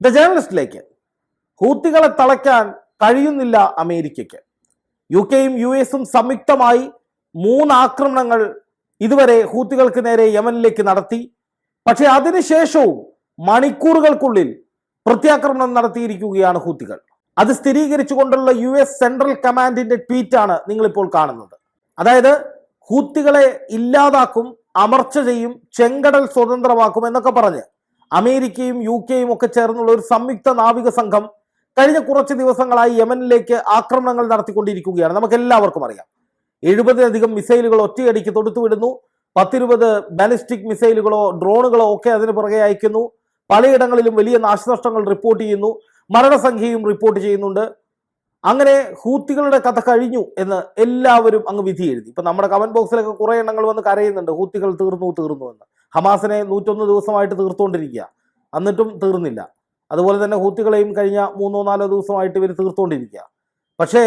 The ജേർണലിസ്റ്റിലേക്ക് ഹൂത്തികളെ തളയ്ക്കാൻ കഴിയുന്നില്ല അമേരിക്കയ്ക്ക്. U കെയും യു എസും സംയുക്തമായി മൂന്ന് ആക്രമണങ്ങൾ ഇതുവരെ ഹൂത്തികൾക്ക് നേരെ യമനിലേക്ക് നടത്തി. പക്ഷേ അതിനുശേഷവും മണിക്കൂറുകൾക്കുള്ളിൽ പ്രത്യാക്രമണം നടത്തിയിരിക്കുകയാണ് ഹൂത്തികൾ. അത് സ്ഥിരീകരിച്ചുകൊണ്ടുള്ള യു എസ് സെൻട്രൽ കമാൻഡിന്റെ ട്വീറ്റാണ് നിങ്ങളിപ്പോൾ കാണുന്നത്. അതായത് ഹൂത്തികളെ ഇല്ലാതാക്കും അമർച്ച ചെയ്യും ചെങ്കടൽ സ്വതന്ത്രമാക്കും എന്നൊക്കെ പറഞ്ഞ്. അമേരിക്കയും യു കെയും ഒക്കെ ചേർന്നുള്ള ഒരു സംയുക്ത നാവിക സംഘം കഴിഞ്ഞ കുറച്ച് ദിവസങ്ങളായി യമനിലേക്ക് ആക്രമണങ്ങൾ നടത്തിക്കൊണ്ടിരിക്കുകയാണ്. നമുക്ക് എല്ലാവർക്കും അറിയാം. എഴുപതിലധികം മിസൈലുകൾ ഒറ്റയടിക്ക് തൊടുത്തുവിടുന്നു. പത്തിരുപത് ബാലിസ്റ്റിക് മിസൈലുകളോ ഡ്രോണുകളോ ഒക്കെ അതിന് പുറകെ അയക്കുന്നു. പലയിടങ്ങളിലും വലിയ നാശനഷ്ടങ്ങൾ റിപ്പോർട്ട് ചെയ്യുന്നു. മരണസംഖ്യയും റിപ്പോർട്ട് ചെയ്യുന്നുണ്ട്. അങ്ങനെ ഹൂത്തികളുടെ കഥ കഴിഞ്ഞു എന്ന് എല്ലാവരും അങ്ങ് വിധി എഴുതി ഇപ്പൊ നമ്മുടെ കമന്റ് ബോക്സിലൊക്കെ കുറെ എണ്ണങ്ങൾ വന്ന് കരയുന്നുണ്ട്. ഹൂത്തികൾ തീർന്നു തീർന്നു എന്ന്. ഹമാസിനെ നൂറ്റൊന്ന് ദിവസമായിട്ട് തീർത്തുകൊണ്ടിരിക്കുക. എന്നിട്ടും തീർന്നില്ല. അതുപോലെ തന്നെ ഹൂത്തികളെയും കഴിഞ്ഞ മൂന്നോ നാലോ ദിവസമായിട്ട് ഇവർ തീർത്തുകൊണ്ടിരിക്കുക. പക്ഷേ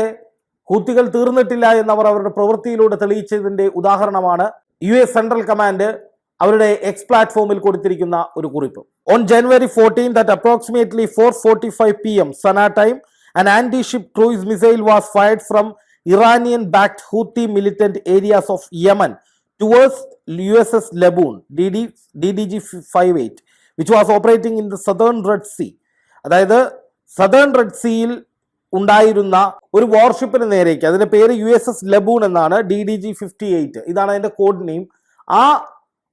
ഹൂത്തികൾ തീർന്നിട്ടില്ല എന്നവർ അവരുടെ പ്രവൃത്തിയിലൂടെ തെളിയിച്ചതിന്റെ ഉദാഹരണമാണ് യു എസ് സെൻട്രൽ കമാൻഡ് അവരുടെ എക്സ് പ്ലാറ്റ്ഫോമിൽ കൊടുത്തിരിക്കുന്ന ഒരു കുറിപ്പ്. On January fourteen that approximately four forty five P M Sanaa time an anti ship cruise missile was fired from Iranian backed Houthi militant areas of Yemen. Towards USS Laboon DD, DDG-58, which was operating in the southern Red Sea. അതായത് southern red സിയിൽ ഉണ്ടായിരുന്ന ഒരു വാർഷിപ്പിന് നേരേക്ക് അതിന്റെ പേര് U S S Laboon എന്നാണ് D D G fifty eight ഇതാണ് അതിന്റെ code name ആ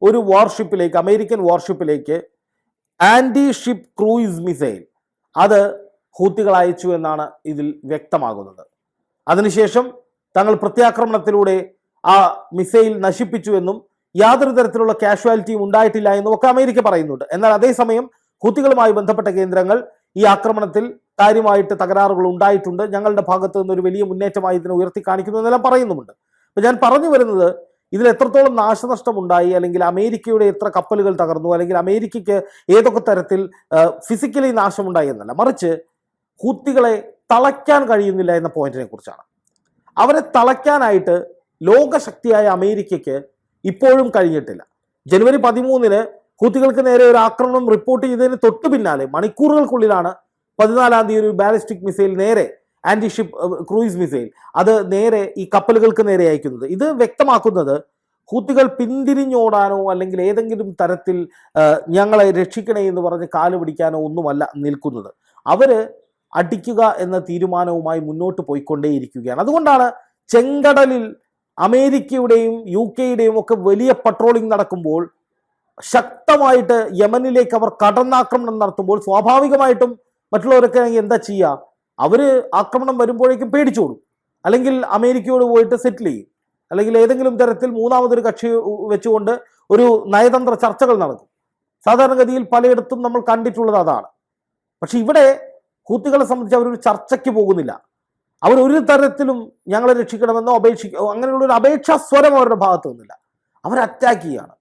ഒരു വാർഷിപ്പിലേക്ക് അമേരിക്കൻ വാർഷിപ്പിലേക്ക് ആന്റി ഷിപ്പ് ക്രൂയിസ് മിസൈൽ അത് ഹൂത്തികൾ അയച്ചു എന്നാണ് ഇതിൽ വ്യക്തമാകുന്നത്. അതിനുശേഷം തങ്ങൾ പ്രത്യാക്രമണത്തിലൂടെ ആ മിസൈൽ നശിപ്പിച്ചു എന്നും യാതൊരു തരത്തിലുള്ള കാഷ്വാലിറ്റിയും ഉണ്ടായിട്ടില്ല എന്നും ഒക്കെ അമേരിക്ക പറയുന്നുണ്ട്. എന്നാൽ അതേസമയം ഹുത്തികളുമായി ബന്ധപ്പെട്ട കേന്ദ്രങ്ങൾ ഈ ആക്രമണത്തിൽ കാര്യമായിട്ട് തകരാറുകൾ ഉണ്ടായിട്ടുണ്ട്. ഞങ്ങളുടെ ഭാഗത്ത് നിന്ന് ഒരു വലിയ മുന്നേറ്റമായി ഇതിനെ ഉയർത്തി കാണിക്കുന്നു എന്നെല്ലാം പറയുന്നുമുണ്ട്. അപ്പൊ ഞാൻ പറഞ്ഞു വരുന്നത് ഇതിൽ എത്രത്തോളം നാശനഷ്ടം ഉണ്ടായി അല്ലെങ്കിൽ അമേരിക്കയുടെ എത്ര കപ്പലുകൾ തകർന്നു അല്ലെങ്കിൽ അമേരിക്കയ്ക്ക് ഏതൊക്കെ തരത്തിൽ ഫിസിക്കലി നാശമുണ്ടായി എന്നല്ല. മറിച്ച് ഹൂത്തികളെ തളയ്ക്കാൻ കഴിയുന്നില്ല എന്ന പോയിന്റിനെ കുറിച്ചാണ്. അവരെ തളയ്ക്കാനായിട്ട് ലോകശക്തിയായ അമേരിക്കയ്ക്ക് ഇപ്പോഴും കഴിഞ്ഞിട്ടില്ല. ജനുവരി പതിമൂന്നിന് കൂത്തികൾക്ക് നേരെ ഒരു ആക്രമണം റിപ്പോർട്ട് ചെയ്തതിന് തൊട്ടു പിന്നാലെ മണിക്കൂറുകൾക്കുള്ളിലാണ് പതിനാലാം തീയതി ഒരു ബാലിസ്റ്റിക് മിസൈൽ നേരെ ആന്റി ഷിപ്പ് ക്രൂയിസ് മിസൈൽ അത് നേരെ ഈ കപ്പലുകൾക്ക് നേരെ അയക്കുന്നത്. ഇത് വ്യക്തമാക്കുന്നത് ഹൂത്തികൾ പിന്തിരിഞ്ഞോടാനോ അല്ലെങ്കിൽ ഏതെങ്കിലും തരത്തിൽ ഞങ്ങളെ രക്ഷിക്കണേ എന്ന് പറഞ്ഞ് കാൽ പിടിക്കാനോ ഒന്നുമല്ല നിൽക്കുന്നത്. അവർ അടിക്കുക എന്ന തീരുമാനവുമായി മുന്നോട്ട് പോയിക്കൊണ്ടേയിരിക്കുകയാണ്. അതുകൊണ്ടാണ് ചെങ്കടലിൽ അമേരിക്കയുടെയും യു കെയുടെയും ഒക്കെ വലിയ പട്രോളിംഗ് നടക്കുമ്പോൾ ശക്തമായിട്ട് യമനിലേക്ക് അവർ കടന്നാക്രമണം നടത്തുമ്പോൾ സ്വാഭാവികമായിട്ടും മറ്റുള്ളവരൊക്കെ എന്താ ചെയ്യുക? അവർ ആക്രമണം വരുമ്പോഴേക്കും പേടിച്ചോടും. അല്ലെങ്കിൽ അമേരിക്കയോട് പോയിട്ട് സെറ്റിൽ ചെയ്യും. അല്ലെങ്കിൽ ഏതെങ്കിലും തരത്തിൽ മൂന്നാമതൊരു കക്ഷി വെച്ചുകൊണ്ട് ഒരു നയതന്ത്ര ചർച്ചകൾ നടക്കും. സാധാരണഗതിയിൽ പലയിടത്തും നമ്മൾ കണ്ടിട്ടുള്ളത് അതാണ്. പക്ഷെ ഇവിടെ ഹൂത്തികളെ സംബന്ധിച്ച് അവരൊരു ചർച്ചയ്ക്ക് പോകുന്നില്ല. അവർ ഒരു തരത്തിലും ഞങ്ങളെ രക്ഷിക്കണമെന്നോ അപേക്ഷിക്കോ അങ്ങനെയുള്ള ഒരു അപേക്ഷാ സ്വരം അവരുടെ ഭാഗത്ത് നിന്നില്ല. അവർ അറ്റാക്ക് ചെയ്യുകയാണ്.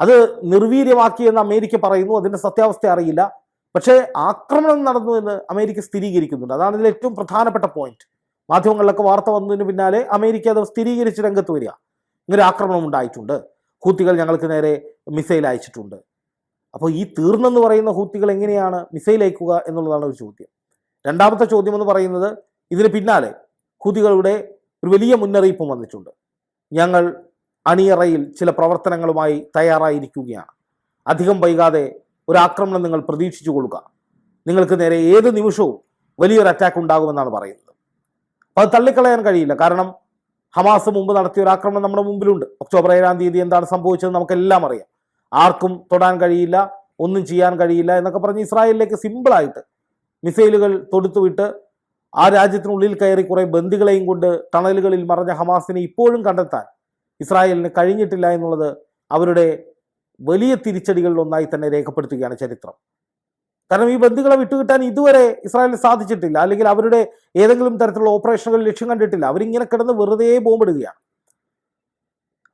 അത് നിർവീര്യമാക്കിയെന്ന് അമേരിക്ക പറയുന്നു അതിന്റെ സത്യാവസ്ഥ അറിയില്ല. പക്ഷേ ആക്രമണം നടന്നു എന്ന് അമേരിക്ക സ്ഥിരീകരിക്കുന്നുണ്ട്. അതാണ് ഇതിൽ ഏറ്റവും പ്രധാനപ്പെട്ട പോയിന്റ് മാധ്യമങ്ങളിലൊക്കെ വാർത്ത വന്നതിന് പിന്നാലെ അമേരിക്ക അത് സ്ഥിരീകരിച്ച് രംഗത്ത് വരിക. ഇങ്ങനെ ആക്രമണം ഉണ്ടായിട്ടുണ്ട്. ഹൂത്തികൾ ഞങ്ങൾക്ക് നേരെ മിസൈൽ അയച്ചിട്ടുണ്ട്. അപ്പോൾ ഈ തീർന്നെന്ന് പറയുന്ന ഹൂത്തികൾ എങ്ങനെയാണ് മിസൈൽ അയക്കുക എന്നുള്ളതാണ് ഒരു ചോദ്യം. രണ്ടാമത്തെ ചോദ്യം എന്ന് പറയുന്നത് ഇതിന് പിന്നാലെ ഹുതികളുടെ ഒരു വലിയ മുന്നറിയിപ്പും വന്നിട്ടുണ്ട്. ഞങ്ങൾ അണിയറയിൽ ചില പ്രവർത്തനങ്ങളുമായി തയ്യാറായിരിക്കുകയാണ്. അധികം വൈകാതെ ഒരു ആക്രമണം നിങ്ങൾ പ്രതീക്ഷിച്ചു കൊള്ളുക. നിങ്ങൾക്ക് നേരെ ഏത് നിമിഷവും വലിയൊരു അറ്റാക്ക് ഉണ്ടാകുമെന്നാണ് പറയുന്നത്. അപ്പോൾ അത് തള്ളിക്കളയാൻ കഴിയില്ല. കാരണം ഹമാസ് മുമ്പ് നടത്തിയ ഒരു ആക്രമണം നമ്മുടെ മുമ്പിലുണ്ട്. ഒക്ടോബർ ഏഴാം തീയതി എന്താണ് സംഭവിച്ചത് നമുക്കെല്ലാം അറിയാം. ആർക്കും തൊടാൻ കഴിയില്ല ഒന്നും ചെയ്യാൻ കഴിയില്ല എന്നൊക്കെ പറഞ്ഞ് ഇസ്രായേലിലേക്ക് സിമ്പിളായിട്ട് മിസൈലുകൾ തൊടുത്തുവിട്ട് ആ രാജ്യത്തിനുള്ളിൽ കയറി കുറെ ബന്ദികളെയും കൊണ്ട് ടണലുകളിൽ മറഞ്ഞ ഹമാസിനെ ഇപ്പോഴും കണ്ടെത്താൻ ഇസ്രായേലിന് കഴിഞ്ഞിട്ടില്ല എന്നുള്ളത് അവരുടെ വലിയ തിരിച്ചടികളിൽ ഒന്നായി തന്നെ രേഖപ്പെടുത്തുകയാണ് ചരിത്രം. കാരണം ഈ ബന്ധുക്കളെ വിട്ടുകിട്ടാൻ ഇതുവരെ ഇസ്രായേലിന് സാധിച്ചിട്ടില്ല. അല്ലെങ്കിൽ അവരുടെ ഏതെങ്കിലും തരത്തിലുള്ള ഓപ്പറേഷനുകൾ ലക്ഷ്യം കണ്ടിട്ടില്ല. അവരിങ്ങനെ കിടന്ന് വെറുതെ ബോംബിടുകയാണ്.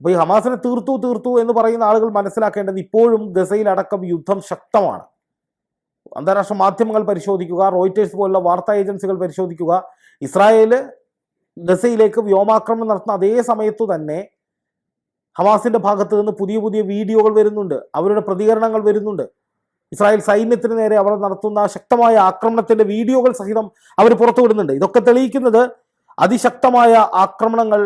അപ്പോൾ ഈ ഹമാസിനെ തീർത്തു തീർത്തു എന്ന് പറയുന്ന ആളുകൾ മനസ്സിലാക്കേണ്ടത് ഇപ്പോഴും ഗസയിലടക്കം യുദ്ധം ശക്തമാണ്. അന്താരാഷ്ട്ര മാധ്യമങ്ങൾ പരിശോധിക്കുക റോയിറ്റേഴ്സ് പോലുള്ള വാർത്താ ഏജൻസികൾ പരിശോധിക്കുക ഇസ്രായേൽ ഗസയിലേക്ക് വ്യോമാക്രമണം നടത്തുന്ന അതേ സമയത്തു തന്നെ ഹമാസിന്റെ ഭാഗത്ത് നിന്ന് പുതിയ പുതിയ വീഡിയോകൾ വരുന്നുണ്ട് അവരുടെ പ്രതികരണങ്ങൾ വരുന്നുണ്ട്. ഇസ്രായേൽ സൈന്യത്തിന് നേരെ അവർ നടത്തുന്ന ശക്തമായ ആക്രമണത്തിന്റെ വീഡിയോകൾ സഹിതം അവർ പുറത്തുവിടുന്നുണ്ട് ഇതൊക്കെ തെളിയിക്കുന്നത് അതിശക്തമായ ആക്രമണങ്ങൾ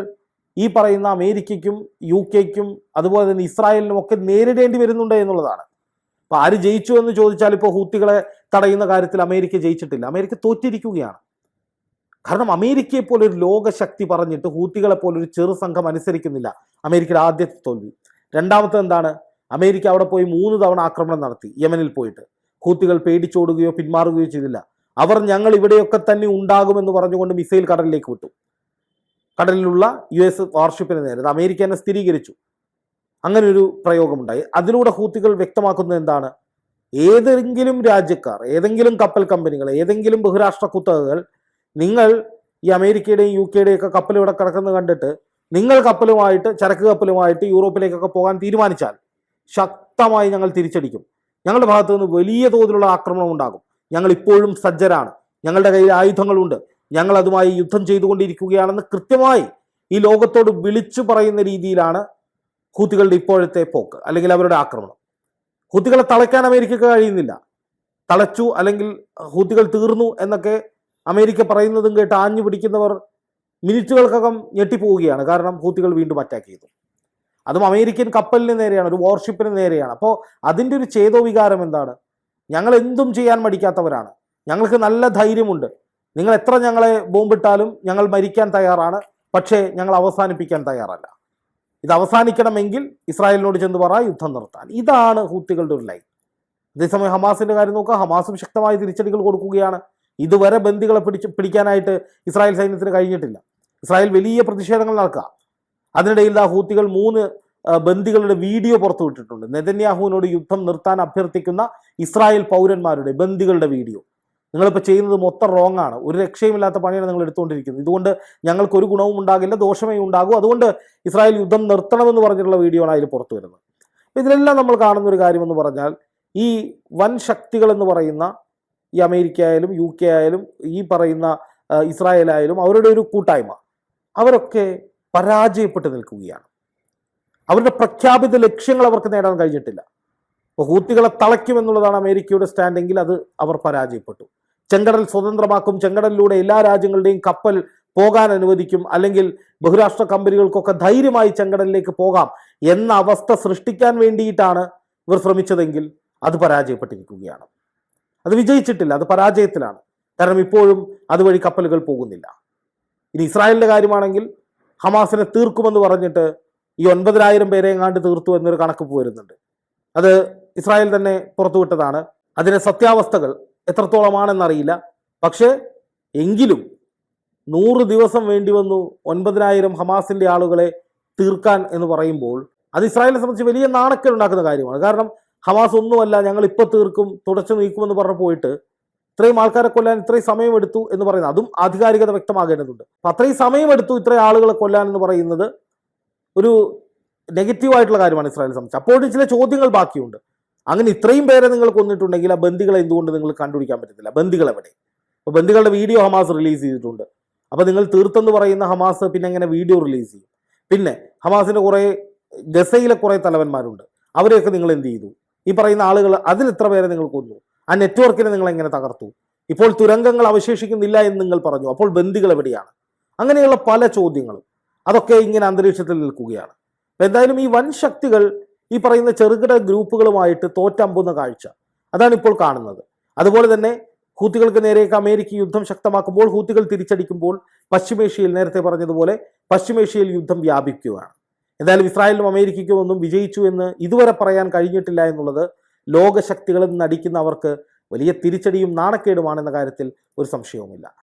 ഈ പറയുന്ന അമേരിക്കയ്ക്കും യു കെക്കും അതുപോലെ തന്നെ ഇസ്രായേലിനും ഒക്കെ നേരിടേണ്ടി വരുന്നുണ്ട് എന്നുള്ളതാണ്. അപ്പൊ ആര് ജയിച്ചു എന്ന് ചോദിച്ചാൽ ഇപ്പോൾ ഹൂത്തികളെ തടയുന്ന കാര്യത്തിൽ അമേരിക്ക ജയിച്ചിട്ടില്ല. അമേരിക്ക തോറ്റിരിക്കുകയാണ്. കാരണം അമേരിക്കയെ പോലെ ഒരു ലോകശക്തി പറഞ്ഞിട്ട് ഹൂത്തികളെ പോലെ ഒരു ചെറു സംഘം അനുസരിക്കുന്നില്ല അമേരിക്കയുടെ ആദ്യത്തെ തോൽവി. രണ്ടാമത്തെ എന്താണ്? അമേരിക്ക അവിടെ പോയി മൂന്ന് തവണ ആക്രമണം നടത്തി യമനിൽ പോയിട്ട്. ഹൂത്തികൾ പേടിച്ചോടുകയോ പിന്മാറുകയോ ചെയ്തില്ല. അവർ ഞങ്ങൾ ഇവിടെയൊക്കെ തന്നെ ഉണ്ടാകുമെന്ന് പറഞ്ഞുകൊണ്ട് മിസൈൽ കടലിലേക്ക് വിട്ടു. കടലിലുള്ള യു എസ് വാർഷിപ്പിന് നേരെ. അമേരിക്ക തന്നെ സ്ഥിരീകരിച്ചു. അങ്ങനെ ഒരു പ്രയോഗമുണ്ടായി. അതിലൂടെ ഹൂത്തികൾ വ്യക്തമാക്കുന്നത് എന്താണ്? ഏതെങ്കിലും രാജ്യക്കാർ ഏതെങ്കിലും കപ്പൽ കമ്പനികൾ ഏതെങ്കിലും ബഹുരാഷ്ട്ര കുത്തകകൾ നിങ്ങൾ ഈ അമേരിക്കയുടെയും യു കെയുടെയും ഒക്കെ കപ്പൽ ഇവിടെ കിടക്കുന്നത് കണ്ടിട്ട് നിങ്ങൾ കപ്പലുമായിട്ട് ചരക്ക് കപ്പലുമായിട്ട് യൂറോപ്പിലേക്കൊക്കെ പോകാൻ തീരുമാനിച്ചാൽ ശക്തമായി ഞങ്ങൾ തിരിച്ചടിക്കും. ഞങ്ങളുടെ ഭാഗത്തു നിന്ന് വലിയ തോതിലുള്ള ആക്രമണം ഉണ്ടാകും. ഞങ്ങൾ ഇപ്പോഴും സജ്ജരാണ്. ഞങ്ങളുടെ കയ്യിൽ ആയുധങ്ങളുണ്ട്. ഞങ്ങൾ അതുമായി യുദ്ധം ചെയ്തുകൊണ്ടിരിക്കുകയാണെന്ന് കൃത്യമായി ഈ ലോകത്തോട് വിളിച്ചു പറയുന്ന രീതിയിലാണ് ഹൂത്തികളുടെ ഇപ്പോഴത്തെ പോക്ക് അല്ലെങ്കിൽ അവരുടെ ആക്രമണം. ഹൂത്തികളെ തളയ്ക്കാൻ അമേരിക്കക്ക് കഴിയുന്നില്ല. തളച്ചു അല്ലെങ്കിൽ ഹൂത്തികൾ തീർന്നു എന്നൊക്കെ അമേരിക്ക പറയുന്നതും കേട്ട് ആഞ്ഞു പിടിക്കുന്നവർ മിനിറ്റുകൾക്കകം ഞെട്ടിപ്പോവുകയാണ്. കാരണം ഹൂത്തികൾ വീണ്ടും അറ്റാക്ക് ചെയ്തു. അതും അമേരിക്കൻ കപ്പലിന് നേരെയാണ് ഒരു വാർഷിപ്പിന് നേരെയാണ്. അപ്പോൾ അതിന്റെ ഒരു ചേതോ വികാരം എന്താണ്? ഞങ്ങൾ എന്തും ചെയ്യാൻ മടിക്കാത്തവരാണ്. ഞങ്ങൾക്ക് നല്ല ധൈര്യമുണ്ട്. നിങ്ങൾ എത്ര ഞങ്ങളെ ബോംബിട്ടാലും ഞങ്ങൾ മരിക്കാൻ തയ്യാറാണ്. പക്ഷേ ഞങ്ങൾ അവസാനിപ്പിക്കാൻ തയ്യാറല്ല. ഇത് അവസാനിക്കണമെങ്കിൽ ഇസ്രായേലിനോട് ചെന്ന് പറ യുദ്ധം നിർത്താൻ ഇതാണ് ഹൂത്തികളുടെ ഒരു ലൈൻ. അതേസമയം ഹമാസിന്റെ കാര്യം നോക്കുക. ഹമാസും ശക്തമായ തിരിച്ചടികൾ കൊടുക്കുകയാണ്. ഇതുവരെ ബന്ദികളെ പിടിച്ച് പിടിക്കാനായിട്ട് ഇസ്രായേൽ സൈന്യത്തിന് കഴിഞ്ഞിട്ടില്ല. ഇസ്രായേൽ വലിയ പ്രതിഷേധങ്ങൾ നടക്കുക. അതിനിടയിൽ ആ ഹൂത്തികൾ മൂന്ന് ബന്ദികളുടെ വീഡിയോ പുറത്തുവിട്ടിട്ടുണ്ട് നെതന്യാഹുവിനോട് യുദ്ധം നിർത്താൻ അഭ്യർത്ഥിക്കുന്ന ഇസ്രായേൽ പൗരന്മാരുടെ ബന്ദികളുടെ വീഡിയോ. നിങ്ങളിപ്പോൾ ചെയ്യുന്നത് മൊത്തം റോങ് ആണ്. ഒരു രക്ഷയുമില്ലാത്ത പണിയാണ് നിങ്ങൾ എടുത്തുകൊണ്ടിരിക്കുന്നത്. ഇതുകൊണ്ട് ഞങ്ങൾക്ക് ഒരു ഗുണവും ഉണ്ടാകില്ല ദോഷമേ ഉണ്ടാകൂ. അതുകൊണ്ട് ഇസ്രായേൽ യുദ്ധം നിർത്തണമെന്ന് പറഞ്ഞിട്ടുള്ള വീഡിയോ ആണ് അതിൽ പുറത്തു വരുന്നത്. ഇതിലെല്ലാം നമ്മൾ കാണുന്ന ഒരു കാര്യമെന്ന് പറഞ്ഞാൽ ഈ വൻ ശക്തികൾ എന്ന് പറയുന്ന ഈ അമേരിക്ക ആയാലും യു കെ ആയാലും ഈ പറയുന്ന ഇസ്രായേൽ ആയാലും അവരുടെ ഒരു കൂട്ടായ്മ. അവരൊക്കെ പരാജയപ്പെട്ട് നിൽക്കുകയാണ്. അവരുടെ പ്രഖ്യാപിത ലക്ഷ്യങ്ങൾ അവർക്ക് നേടാൻ കഴിഞ്ഞിട്ടില്ല. ഹൂത്തികളെ തളയ്ക്കുമെന്നുള്ളതാണ് അമേരിക്കയുടെ സ്റ്റാൻഡെങ്കിൽ അത് അവർ പരാജയപ്പെട്ടു. ചെങ്കടൽ സ്വതന്ത്രമാക്കും ചെങ്കടലിലൂടെ എല്ലാ രാജ്യങ്ങളുടെയും കപ്പൽ പോകാൻ അനുവദിക്കും അല്ലെങ്കിൽ ബഹുരാഷ്ട്ര കമ്പനികൾക്കൊക്കെ ധൈര്യമായി ചെങ്കടലിലേക്ക് പോകാം എന്ന അവസ്ഥ സൃഷ്ടിക്കാൻ വേണ്ടിയിട്ടാണ് ഇവർ ശ്രമിച്ചതെങ്കിൽ അത് പരാജയപ്പെട്ടിരിക്കുകയാണ്. അത് വിജയിച്ചിട്ടില്ല അത് പരാജയത്തിലാണ്. കാരണം ഇപ്പോഴും അതുവഴി കപ്പലുകൾ പോകുന്നില്ല. ഇനി ഇസ്രായേലിന്റെ കാര്യമാണെങ്കിൽ ഹമാസിനെ തീർക്കുമെന്ന് പറഞ്ഞിട്ട് ഈ ഒൻപതിനായിരം പേരെ എങ്ങാണ്ട് തീർത്തു എന്നൊരു കണക്ക് വരുന്നുണ്ട്. അത് ഇസ്രായേൽ തന്നെ പുറത്തുവിട്ടതാണ്. അതിന്റെ സത്യാവസ്ഥകൾ എത്രത്തോളമാണെന്നറിയില്ല. പക്ഷേ എങ്കിലും നൂറ് ദിവസം വേണ്ടി വന്നു ഒൻപതിനായിരം ഹമാസിന്റെ ആളുകളെ തീർക്കാൻ എന്ന് പറയുമ്പോൾ അത് ഇസ്രായേലിനെ സംബന്ധിച്ച് വലിയ നാണക്കേട് ഉണ്ടാക്കുന്ന കാര്യമാണ്. കാരണം ഹമാസ് ഒന്നുമല്ല ഞങ്ങൾ ഇപ്പോൾ തീർക്കും തുടച്ചു നീക്കുമെന്ന് പറഞ്ഞു പോയിട്ട് ഇത്രയും ആൾക്കാരെ കൊല്ലാൻ ഇത്രയും സമയമെടുത്തു എന്ന് പറയുന്നത് അതും ആധികാരികത വ്യക്തമാകേണ്ടതുണ്ട്. അപ്പൊ അത്രയും സമയമെടുത്തു ഇത്രയും ആളുകളെ കൊല്ലാൻ എന്ന് പറയുന്നത് ഒരു നെഗറ്റീവായിട്ടുള്ള കാര്യമാണ് ഇസ്രായേലിനെ സംബന്ധിച്ച്. അപ്പോഴും ചില ചോദ്യങ്ങൾ ബാക്കിയുണ്ട്. അങ്ങനെ ഇത്രയും പേരെ നിങ്ങൾ കൊന്നിട്ടുണ്ടെങ്കിൽ ആ ബന്ദികളെ എന്തുകൊണ്ട് നിങ്ങൾ കണ്ടുപിടിക്കാൻ പറ്റത്തില്ല? ബന്ദികൾ എവിടെ അപ്പോൾ ബന്ദികളുടെ വീഡിയോ ഹമാസ് റിലീസ് ചെയ്തിട്ടുണ്ട്. അപ്പോൾ നിങ്ങൾ തീർത്തെന്ന് പറയുന്ന ഹമാസ് പിന്നെ എങ്ങനെ വീഡിയോ റിലീസ് ചെയ്യും? പിന്നെ ഹമാസിന്റെ കുറേ ഗസയിലെ കുറേ തലവന്മാരുണ്ട്. അവരെയൊക്കെ നിങ്ങൾ എന്ത് ചെയ്തു? ഈ പറയുന്ന ആളുകൾ അതിൽ എത്ര പേരെ നിങ്ങൾ കൊന്നു? ആ നെറ്റ്വർക്കിനെ നിങ്ങൾ എങ്ങനെ തകർത്തു? ഇപ്പോൾ തുരങ്കങ്ങൾ അവശേഷിക്കുന്നില്ല എന്ന് നിങ്ങൾ പറഞ്ഞു. അപ്പോൾ ബന്ദികൾ എവിടെയാണ്? അങ്ങനെയുള്ള പല ചോദ്യങ്ങളും. അതൊക്കെ ഇങ്ങനെ അന്തരീക്ഷത്തിൽ നിൽക്കുകയാണ്. എന്തായാലും ഈ വൻ ശക്തികൾ ഈ പറയുന്ന ചെറുകിട ഗ്രൂപ്പുകളുമായിട്ട് തോറ്റമ്പുന്ന കാഴ്ച. അതാണ് ഇപ്പോൾ കാണുന്നത്. അതുപോലെ തന്നെ ഹൂത്തികൾക്ക് നേരെയൊക്കെ അമേരിക്ക യുദ്ധം ശക്തമാക്കുമ്പോൾ ഹൂത്തികൾ തിരിച്ചടിക്കുമ്പോൾ പശ്ചിമേഷ്യയിൽ നേരത്തെ പറഞ്ഞതുപോലെ പശ്ചിമേഷ്യയിൽ യുദ്ധം വ്യാപിക്കുകയാണ്. എന്തായാലും ഇസ്രായേലിനും അമേരിക്കയ്ക്കും ഒന്നും വിജയിച്ചു എന്ന് ഇതുവരെ പറയാൻ കഴിഞ്ഞിട്ടില്ല എന്നുള്ളത് ലോകശക്തികളിൽ അവർക്ക് വലിയ തിരിച്ചടിയും നാണക്കേടുമാണെന്ന കാര്യത്തിൽ ഒരു സംശയവുമില്ല.